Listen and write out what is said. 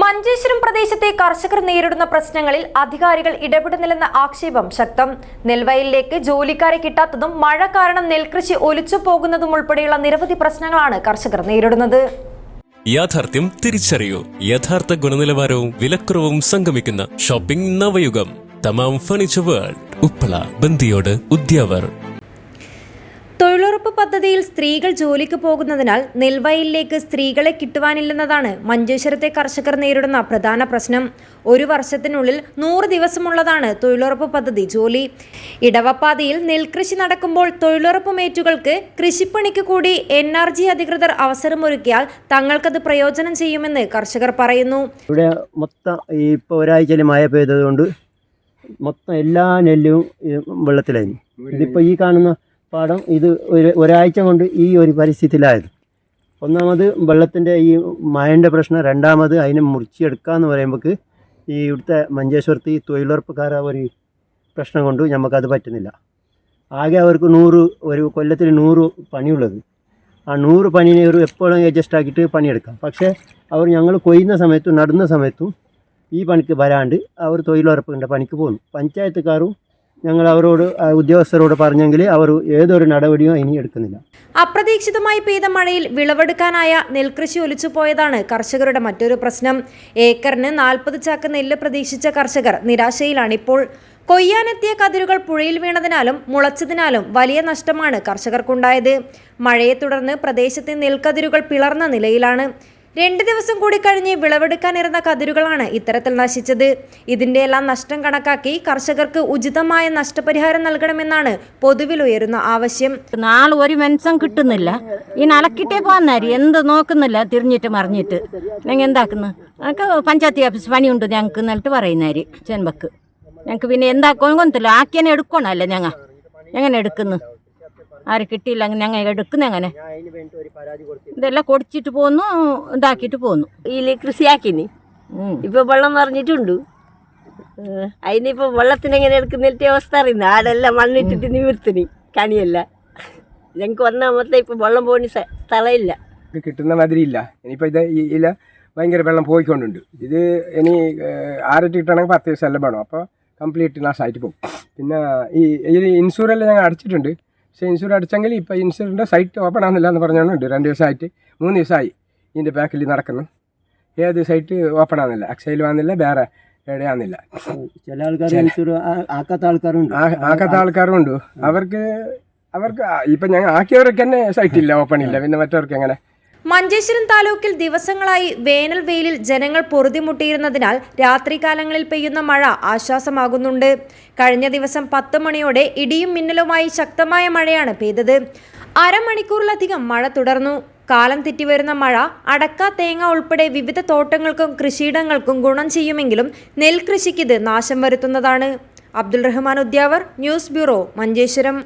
മഞ്ചേശ്വരം പ്രദേശത്തെ കർഷകർ നേരിടുന്ന പ്രശ്നങ്ങളിൽ അധികാരികൾ ഇടപെടുന്നില്ലെന്ന ആക്ഷേപം ശക്തം. നെൽവയലിലേക്ക് ജോലിക്കാരെ കിട്ടാത്തതും മഴ കാരണം നെൽകൃഷി ഒലിച്ചു പോകുന്നതും ഉൾപ്പെടെയുള്ള നിരവധി പ്രശ്നങ്ങളാണ് കർഷകർ നേരിടുന്നത്. യാഥാർത്ഥ്യം തിരിച്ചറിയൂ. യഥാർത്ഥ ഗുണനിലവാരവും വിലക്കുറവും സംഗമിക്കുന്ന shopping Navayugam. Thamam furniture world. Uppala Bandiyod Udyavar. തൊഴിലുറപ്പ് പദ്ധതിയിൽ സ്ത്രീകൾ ജോലിക്ക് പോകുന്നതിനാൽ നെൽവയലിലേക്ക് സ്ത്രീകളെ കിട്ടുവാനില്ലെന്നതാണ് മഞ്ചേശ്വരത്തെ കർഷകർ നേരിടുന്ന പ്രധാന പ്രശ്നം. ഒരു വർഷത്തിനുള്ളിൽ നൂറ് ദിവസമുള്ളതാണ് തൊഴിലുറപ്പ് പദ്ധതി ജോലി. ഇടവപ്പാതയിൽ നെൽകൃഷി നടക്കുമ്പോൾ തൊഴിലുറപ്പ് മേറ്റുകൾക്ക് കൃഷിപ്പണിക്ക് കൂടി എൻ ആർ ജി അധികൃതർ അവസരമൊരുക്കിയാൽ തങ്ങൾക്കത് പ്രയോജനം ചെയ്യുമെന്ന് കർഷകർ പറയുന്നു. ഇവിടെ മൊത്തം ഇപ്പോൾ ഒരാഴ്ചയിൽ മഴ പെയ്തതുകൊണ്ട് മൊത്തം എല്ലാ നെല്ലും വെള്ളത്തിലായിരുന്നു. വെള്ളത്തിലായി ഇതിപ്പോൾ ഈ കാണുന്ന പാടം ഇത് ഒരു ഒരാഴ്ച കൊണ്ട് ഈ ഒരു പരിസ്ഥിതിയിലായത്. ഒന്നാമത് വെള്ളത്തിന്റെ ഈ മഴന്റെ പ്രശ്നം രണ്ടാമത് അതിനെ മുറിച്ചെടുക്കുക എന്ന് പറയുമ്പോൾ ഈ ഇവിടുത്തെ മഞ്ചേശ്വരത്ത് ഈ തൊഴിലുറപ്പുകാര ഒരു പ്രശ്നം കൊണ്ട് നമുക്കത് പറ്റുന്നില്ല. ആകെ അവർക്ക് നൂറ് ഒരു കൊല്ലത്തിൽ നൂറ് പണിയുള്ളത്. ആ നൂറ് പണിനെ ഒരു എപ്പോഴും അഡ്ജസ്റ്റ് ആക്കിയിട്ട് പണിയെടുക്കാം. പക്ഷേ അവർ ഞങ്ങൾ കൊയ്യുന്ന സമയത്തും നടുന്ന സമയത്തും ഈ പണിക്ക് വരാണ്ട് അവർ തൊഴിലുറപ്പിന്റെ പണിക്ക് പോകുന്നു പഞ്ചായത്തുകാരും ഞങ്ങൾ അവരോട് ഉദ്യോഗസ്ഥരോട് പറഞ്ഞെങ്കിൽ അവർ ഏതൊരു നടപടിയും ഇനി എടുക്കുന്നില്ല. അപ്രതീക്ഷിതമായി പെയ്ത മഴയിൽ വിളവെടുക്കാനായ നെൽകൃഷി ഒലിച്ചുപോയതാണ് കർഷകരുടെ മറ്റൊരു പ്രശ്നം. ഏക്കറിന് നാൽപ്പത് ചാക്ക് നെല്ല് പ്രതീക്ഷിച്ച കർഷകർ നിരാശയിലാണിപ്പോൾ കൊയ്യാനെത്തിയ കതിരുകൾ പുഴയിൽ വീണതിനാലും മുളച്ചതിനാലും വലിയ നഷ്ടമാണ് കർഷകർക്കുണ്ടായത്. മഴയെ തുടർന്ന് പ്രദേശത്തെ നെൽക്കതിരുകൾ പിളർന്ന നിലയിലാണ്. രണ്ട് ദിവസം കൂടി കഴിഞ്ഞ് വിളവെടുക്കാനിരുന്ന കതിരുകളാണ് ഇത്തരത്തിൽ നശിച്ചത്. ഇതിന്റെ എല്ലാം നഷ്ടം കണക്കാക്കി കർഷകർക്ക് ഉചിതമായ നഷ്ടപരിഹാരം നൽകണമെന്നാണ് പൊതുവിൽ ഉയരുന്ന ആവശ്യം. നാളെ ഒരു മെൻസം കിട്ടുന്നില്ല. ഈ അലക്കിട്ടേ പോകുന്നാരി എന്ത് നോക്കുന്നില്ല തിരിഞ്ഞിട്ട് മറിഞ്ഞിട്ട്. ഞങ്ങൾ എന്താക്കുന്നു? ഞങ്ങൾക്ക് പഞ്ചായത്ത് ഓഫീസ് പണിയുണ്ട് ഞങ്ങൾക്ക് എന്നിട്ട് പറയുന്നാര് ചെൻപക്ക്. ഞങ്ങൾക്ക് പിന്നെ എന്താക്കുമെന്ന് കൊന്നില്ല ആക്കിയനെ എടുക്കണമല്ലേ ഞങ്ങൾ എങ്ങനെ എടുക്കുന്നു? ആര് കിട്ടിയില്ല ഞങ്ങൾ എടുക്കുന്ന എങ്ങനെ? ഇതെല്ലാം കൊടിച്ചിട്ട് പോന്നു ഇതാക്കിയിട്ട് പോന്നു. ഇതിൽ കൃഷിയാക്കിനി. ഇപ്പൊ വെള്ളം നിറഞ്ഞിട്ടുണ്ട്. അതിനിപ്പോ വെള്ളത്തിന് എങ്ങനെ എടുക്കുന്നിട്ട് അവസ്ഥ അറിയുന്ന? ആടെല്ലാം മണ്ണിട്ടിട്ട് നിവർത്തിന് കണിയല്ല ഞങ്ങൾക്ക് ഒന്നാമത്തെ ഇപ്പൊ വെള്ളം പോകുന്ന സ്ഥലയില്ല സ്ഥലമില്ല. കിട്ടുന്ന മാതിരി ഇല്ല. ഇനിയിപ്പോൾ ഇത് ഇല്ല ഇല ഭയങ്കര വെള്ളം പോയിക്കൊണ്ടുണ്ട്. ഇത് ഇനി ആറിട്ട് കിട്ടണമെങ്കിൽ പത്ത് ദിവസം എല്ലാം വേണം. അപ്പോൾ കംപ്ലീറ്റ് നാശമായിട്ട് പോകും. പിന്നെ ഈ ഈ ഇൻഷുറെല്ലാം ഞങ്ങൾ അടച്ചിട്ടുണ്ട്. പക്ഷേ ഇൻഷുർ അടിച്ചെങ്കിൽ ഇപ്പോൾ ഇൻഷുറിന്റെ സൈറ്റ് ഓപ്പൺ ആകുന്നില്ല എന്ന് പറഞ്ഞുകൊണ്ട് രണ്ട് ദിവസമായിട്ട്. മൂന്ന് ദിവസമായി ഇതിന്റെ ബാക്കിൽ നടക്കുന്നു. ഏത് സൈറ്റ് ഓപ്പൺ ആകുന്നില്ല അക്ഷയിൽ വന്നില്ല വേറെ എവിടെ ആകുന്നില്ല ചില ആൾക്കാർ ഇൻഷുർ ആക്കാത്ത ആൾക്കാരുണ്ട്. ആക്കാത്ത ആൾക്കാരുണ്ട് അവർക്ക് അവർക്ക് ഇപ്പം ഞങ്ങൾ ആക്കിയവർക്ക് തന്നെ സൈറ്റ് ഇല്ല ഓപ്പൺ ഇല്ല. പിന്നെ മറ്റവർക്ക് എങ്ങനെ? മഞ്ചേശ്വരം താലൂക്കിൽ ദിവസങ്ങളായി വേനൽ വെയിലിൽ ജനങ്ങൾ പൊറുതിമുട്ടിയിരുന്നതിനാൽ രാത്രികാലങ്ങളിൽ പെയ്യുന്ന മഴ ആശ്വാസമാകുന്നുണ്ട്. കഴിഞ്ഞ ദിവസം പത്ത് മണിയോടെ ഇടിയും മിന്നലുമായി ശക്തമായ മഴയാണ് പെയ്തത്. അരമണിക്കൂറിലധികം മഴ തുടർന്നു. കാലം തെറ്റിവരുന്ന മഴ അടക്ക തേങ്ങ ഉൾപ്പെടെ വിവിധ തോട്ടങ്ങൾക്കും കൃഷിയിടങ്ങൾക്കും ഗുണം ചെയ്യുമെങ്കിലും നെൽകൃഷിക്കിത് നാശം വരുത്തുന്നതാണ്. Abdul Rahman Udyavar news bureau Manjeshwaram.